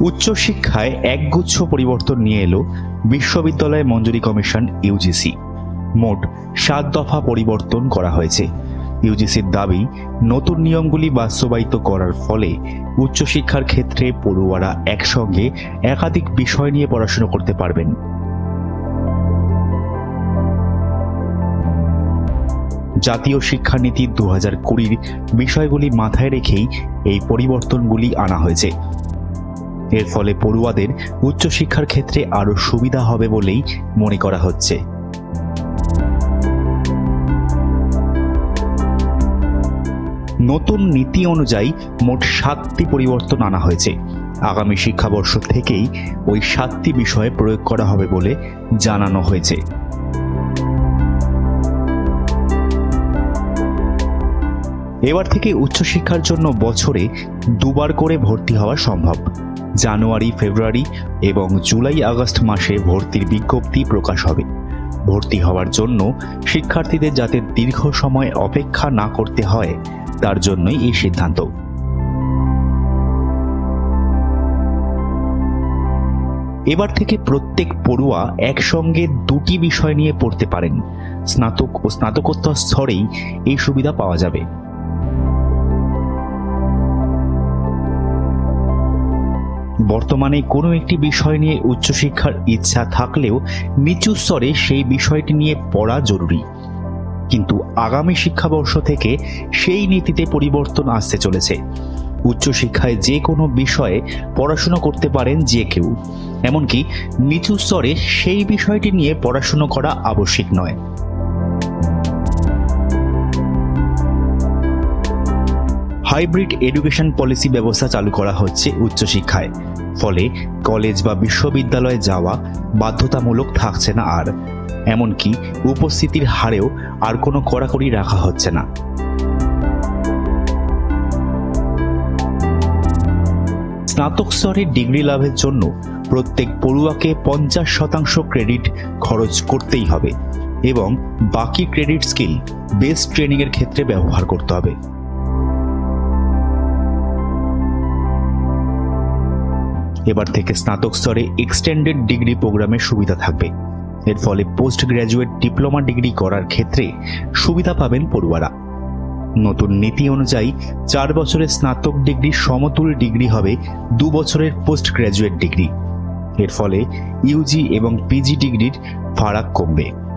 উচ্চশিক্ষায় একগুচ্ছ পরিবর্তন নিয়ে এলো বিশ্ববিদ্যালয় মঞ্জুরি কমিশন ইউজিসি মোট সাত দফা পরিবর্তন করা হয়েছে। ইউজিসির দাবি, নতুন নিয়মগুলি বাস্তবায়িত করার ফলে উচ্চশিক্ষার ক্ষেত্রে পড়ুয়ারা একসঙ্গে একাধিক বিষয় নিয়ে পড়াশোনা করতে পারবেন। জাতীয় শিক্ষানীতি দু হাজার কুড়ির বিষয়গুলি মাথায় রেখেই এই পরিবর্তনগুলি আনা হয়েছে। এর ফলে পড়ুয়াদের উচ্চশিক্ষার ক্ষেত্রে আরও সুবিধা হবে বলেই মনে করা হচ্ছে। নতুন নীতি অনুযায়ী মোট সাতটি পরিবর্তন আনা হয়েছে। আগামী শিক্ষাবর্ষ থেকেই ওই সাতটি বিষয়ে প্রয়োগ করা হবে বলে জানানো হয়েছে। এবার থেকে উচ্চশিক্ষার জন্য বছরে দুবার করে ভর্তি হওয়া সম্ভব। জানুয়ারি, ফেব্রুয়ারি এবং জুলাই, আগস্ট মাসে ভর্তির বিজ্ঞপ্তি প্রকাশ হবে। ভর্তি হওয়ার জন্য শিক্ষার্থীদের যাতে দীর্ঘ সময় অপেক্ষা না করতে হয়, তার জন্যই এই সিদ্ধান্ত। এবার থেকে প্রত্যেক পড়ুয়া একসঙ্গে দুটি বিষয় নিয়ে পড়তে পারেন। স্নাতক ও স্নাতকোত্তর স্তরেই এই সুবিধা পাওয়া যাবে। বর্তমানে কোনো একটি বিষয় নিয়ে উচ্চশিক্ষার ইচ্ছা থাকলেও নিচু স্তরে সেই বিষয়টি নিয়ে পড়া জরুরি। কিন্তু আগামী শিক্ষাবর্ষ থেকে সেই নীতিতে পরিবর্তন আসতে চলেছে। উচ্চশিক্ষায় যে কোনো বিষয়ে পড়াশুনো করতে পারেন যে কেউ। এমনকি নিচু স্তরে সেই বিষয়টি নিয়ে পড়াশুনো করা আবশ্যিক নয়। হাইব্রিড এডুকেশন পলিসি ব্যবস্থা চালু করা হচ্ছে উচ্চশিক্ষায়। ফলে কলেজ বা বিশ্ববিদ্যালয়ে যাওয়া বাধ্যতামূলক থাকছে না আর। এমনকি উপস্থিতির হারেও আর কোনো কড়াকড়ি রাখা হচ্ছে না। স্নাতক স্তরে ডিগ্রি লাভের জন্য প্রত্যেক পড়ুয়াকে পঞ্চাশ শতাংশ ক্রেডিট খরচ করতেই হবে এবং বাকি ক্রেডিট স্কিল বেস ট্রেনিংয়ের ক্ষেত্রে ব্যবহার করতে হবে। এবার থেকে স্নাতক স্তরে এক্সটেন্ডেড ডিগ্রি প্রোগ্রামের সুবিধা থাকবে। এর ফলে পোস্ট গ্র্যাজুয়েট ডিপ্লোমা ডিগ্রি করার ক্ষেত্রে সুবিধা পাবেন পড়ুয়ারা। নতুন নীতি অনুযায়ী চার বছরের স্নাতক ডিগ্রি সমতুল ডিগ্রি হবে দু বছরের পোস্ট গ্র্যাজুয়েট ডিগ্রি এর ফলে ইউজি এবং পিজি ডিগ্রির ফারাক কমবে।